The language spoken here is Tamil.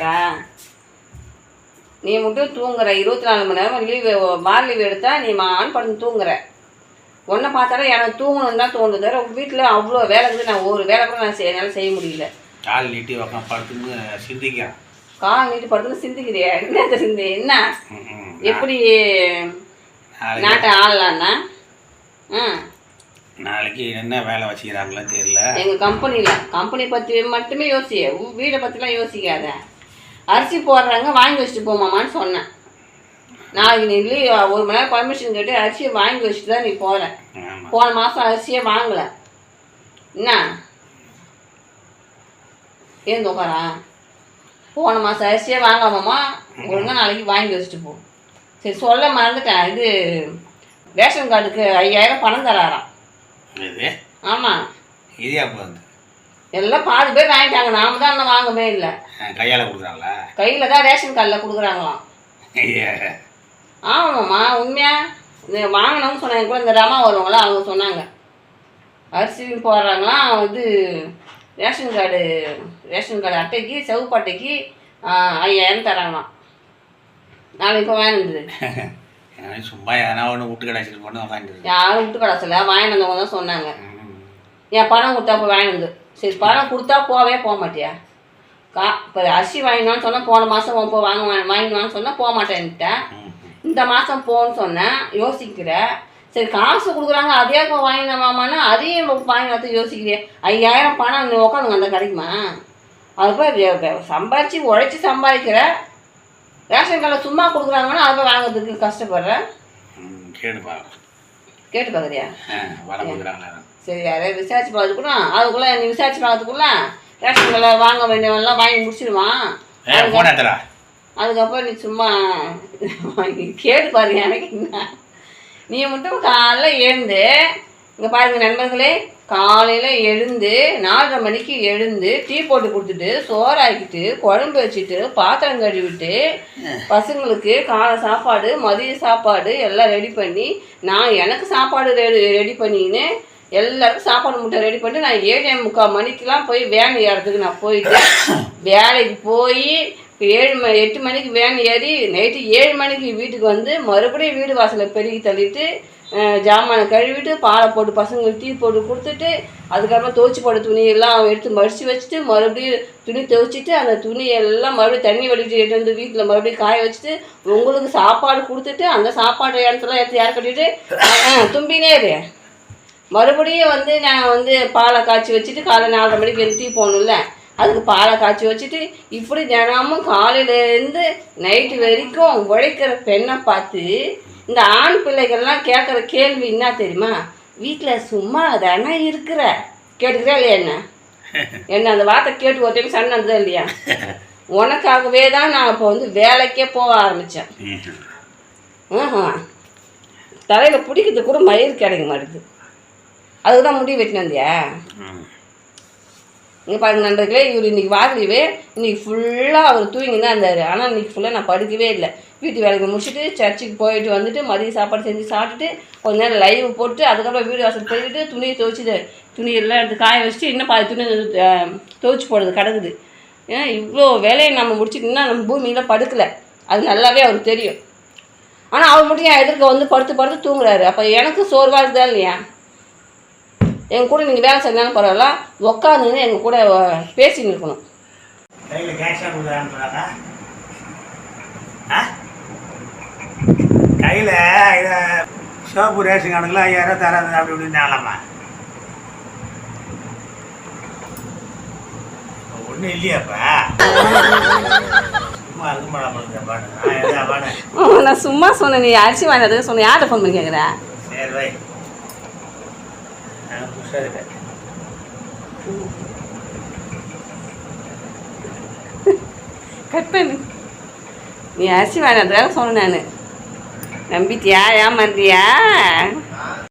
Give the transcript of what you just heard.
கேட்குறா நீ மட்டும் தூங்குற. இருபத்தி நாலு மணி நேரம் லீவு வார லீவ் எடுத்தா நீ ஆன் பண்ணி தூங்குற. உன்னை பார்த்தாலும் எனக்கு தூங்கணும்னு தான் தோணுது. தவிர வீட்டில் அவ்வளோ வேலை இருக்குது. நான் ஒரு வேலை கூட நான் செய்ய என்னால் செய்ய முடியல. கால் நீட்டி படுத்துன்னு சிந்திக்கிறான் கால் நீட்டு படுத்துன்னு சிந்திக்கிறியா. என்ன சிந்தி? என்ன. எப்படி நாட்டை ஆளலான்னா? ம் நாளைக்கு என்ன வேலை வச்சுக்கிறாங்களோ தெரியல. எங்கள் கம்பெனியில் கம்பெனி பற்றி மட்டுமே யோசி உன் வீடை பற்றிலாம் யோசிக்காத. அரிசி போடுறாங்க வாங்கி வச்சுட்டு போமாமான்னு சொன்னேன். நாளைக்கு நீ லீவ் ஒரு மணி நேரம் பர்மிஷன் கேட்டு அரிசியை வாங்கி வச்சுட்டு தான் நீ போகிற போன மாதம் அரிசியே வாங்கலை. என்ன? ஏன் உட்காரா போன மாதம் அரிசியே வாங்காமம்மா ஒழுங்கா நாளைக்கு வாங்கி வச்சுட்டு போ. சரி சொல்ல மறந்துட்டேன். இது ரேஷன் கார்டுக்கு ஐயாயிரம் பணம் தராராம். ஆமாம் இது எல்லாம் பாதி பேர் வாங்கிட்டாங்க. நாம தான் இன்னும் வாங்கவே இல்லை. கையால் கொடுக்குறாங்களா? கையில் தான் ரேஷன் கார்டில் கொடுக்குறாங்களாம். ஆமாம்மா உண்மையா? வாங்கினவங்க சொன்னாங்க கூட இந்த ரமா வருவாங்களா அவங்க சொன்னாங்க. அரிசி போடுறாங்களாம். இது ரேஷன் கார்டு ரேஷன் கார்டு அட்டைக்கு சிவப்பு அட்டைக்கு ஐயாயிரம் தராங்களாம். நாளைக்கு இப்போ வாங்கினது சும்மா எதனா ஒன்று விட்டு கிடச்சிட்டு பண்ணி உட்காந்துருக்கு யாரும் விட்டு கடைசியில் வாங்கிட்டு வந்தவங்க தான் சொன்னாங்க. என் பணம் கொடுத்தா போய் வாங்கினது சரி பணம் கொடுத்தா போவே போக மாட்டியா? கா இப்போ அரிசி வாங்கினான்னு சொன்னால் போன மாதம் போ வாங்க வாங்கினான்னு சொன்னால் போக மாட்டேன்ட்டேன் இந்த மாதம் போன்னு சொன்னேன் யோசிக்கிற. சரி காசு கொடுக்குறாங்க அதே இப்போ அதையும் வாங்கி வந்து யோசிக்கிறிய. ஐயாயிரம் பணம் நீ உட்காந்துங்க அந்த கிடைக்குமா? அது போய் சம்பாரித்து உழைச்சி சம்பாதிக்கிற. ரேஷன் கார்டில் சும்மா கொடுக்குறாங்கன்னா அது போய் வாங்குறதுக்கு கஷ்டப்படுறேன் ம் கேட்டு பார்க்குறியா சரி. யாரையும் விசாரிச்சு பார்த்துக்கூட அதுக்குள்ளே நீ விசாரிச்சு பார்த்துக்குள்ள ரேஷன் கார்டில் வாங்க வேண்டியவெல்லாம் வாங்கி முடிச்சிடுவான். அதுக்கப்புறம் நீ சும்மா கேட்டு பாருங்க எனக்கு என்ன? நீ மட்டும் காலைல எழுந்து இங்கே பாருங்க நண்பர்களே காலையில் எழுந்து நாலரை மணிக்கு எழுந்து டீ போட்டு கொடுத்துட்டு சோறாக்கிட்டு குழம்பு வச்சுட்டு பாத்திரம் கழுவிட்டு பசங்களுக்கு காலை சாப்பாடு மதிய சாப்பாடு எல்லாம் ரெடி பண்ணி நான் எனக்கு சாப்பாடு ரெடி ரெடி பண்ணிக்கின்னு எல்லாருக்கும் சாப்பாடு முட்டை ரெடி பண்ணிட்டு நான் ஏழே முக்கால் மணிக்கெலாம் போய் வேன் ஏறதுக்கு நான் போயிட்டு வேலைக்கு போய் ஏழு மணி எட்டு மணிக்கு வேன் ஏறி நைட்டு ஏழு மணிக்கு வீட்டுக்கு வந்து மறுபடியும் வீடு வாசலை பெருகி தள்ளிட்டு ஜாமானை கழுவிட்டு பாலை போட்டு பசங்களுக்கு டீ போட்டு கொடுத்துட்டு அதுக்கப்புறம் துவைச்சி போட்ட துணியெல்லாம் எடுத்து மடித்து வச்சுட்டு மறுபடியும் துணி துவைச்சிட்டு அந்த துணியெல்லாம் மறுபடியும் தண்ணி வடிக்கிட்டு எடுத்து வந்து வீட்டில் மறுபடியும் காய வச்சுட்டு உங்களுக்கு சாப்பாடு கொடுத்துட்டு அந்த சாப்பாடு இடத்துல எடுத்து யார் கட்டிட்டு? தும்பினே இரு. மறுபடியும் வந்து நான் வந்து பாலை காய்ச்சி வச்சுட்டு காலை நாலரை மணிக்கு எழுந்து டீ போகணும்ல அதுக்கு பாலை காய்ச்சி வச்சுட்டு இப்படி தினமும் காலையிலேருந்து நைட்டு வரைக்கும் உழைக்கிற பெண்ணை பார்த்து இந்த ஆண் பிள்ளைகள்லாம் கேட்குற கேள்வி என்ன தெரியுமா? வீட்டில் சும்மா தானே இருக்கிற. கேட்டுக்கிறா இல்லையா என்ன? என்ன அந்த வார்த்தை கேட்டு ஒரு டைம் சண்டை வந்ததா இல்லையா? உனக்காகவே தான் நான் இப்போ வந்து வேலைக்கே போக ஆரம்பித்தேன் ஆஹா. தலையில் பிடிக்கிறது கூட மயிர் கிடைக்க மாட்டேங்குது. அதுக்கு தான் முடி வெட்டினு இங்கே பாருங்க நண்பர்களே இவர் இன்றைக்கி வாரலீவு இன்றைக்கி ஃபுல்லாக அவர் தூங்கி தான் இருந்தார். ஆனால் இன்றைக்கி ஃபுல்லாக நான் படுக்கவே இல்லை. வீட்டு வேலைக்கு முடிச்சுட்டு சர்ச்சுக்கு போயிட்டு வந்துட்டு மதிய சாப்பாடு செஞ்சு சாப்பிட்டுட்டு கொஞ்ச நேரம் லைவ் போட்டு அதுக்கப்புறம் வீடு வாசல் போயிட்டு துணியை துவைச்சிது துணி எல்லாம் எடுத்து காய வச்சுட்டு இன்னும் பாதி துணி துவைச்சி போடுறது கிடக்குது. ஏன்னா இவ்வளோ வேலையை நம்ம முடிச்சுட்டு இன்னும் நம்ம பூமியில் படுக்கலை. அது நல்லாவே அவருக்கு தெரியும். ஆனால் அவர் மட்டும் என் எதிர்க்க வந்து படுத்து படுத்து தூங்குறாரு? அப்போ எனக்கு சோர்வாக இருக்குதா இல்லையா? எங்கள் கூட நீங்கள் வேலை செஞ்சாலும் பரவாயில்ல. உக்காந்துன்னு எங்கள் கூட பேசின்னு இருக்கணும். கையில் இதை சோப்பு ரேஷன் கார்டுங்களா ஐயாயிரம் தராது அப்படி இப்படின்னாங்களாம்மா. ஒன்றும் இல்லையாப்பா? நான் சும்மா சொன்னேன் நீ அரிசி வாங்கினதுக்கு சொன்னேன். யார்கிட்ட ஃபோன் பண்ணி கேட்குற? சரி வை. நான் புதுசாக இருக்கேன் கட் பண்ணு நீ அரிசி வாங்கினதுக்காக சொன்னேன் நான். நம்பிட்டியா? ஏமாந்தியா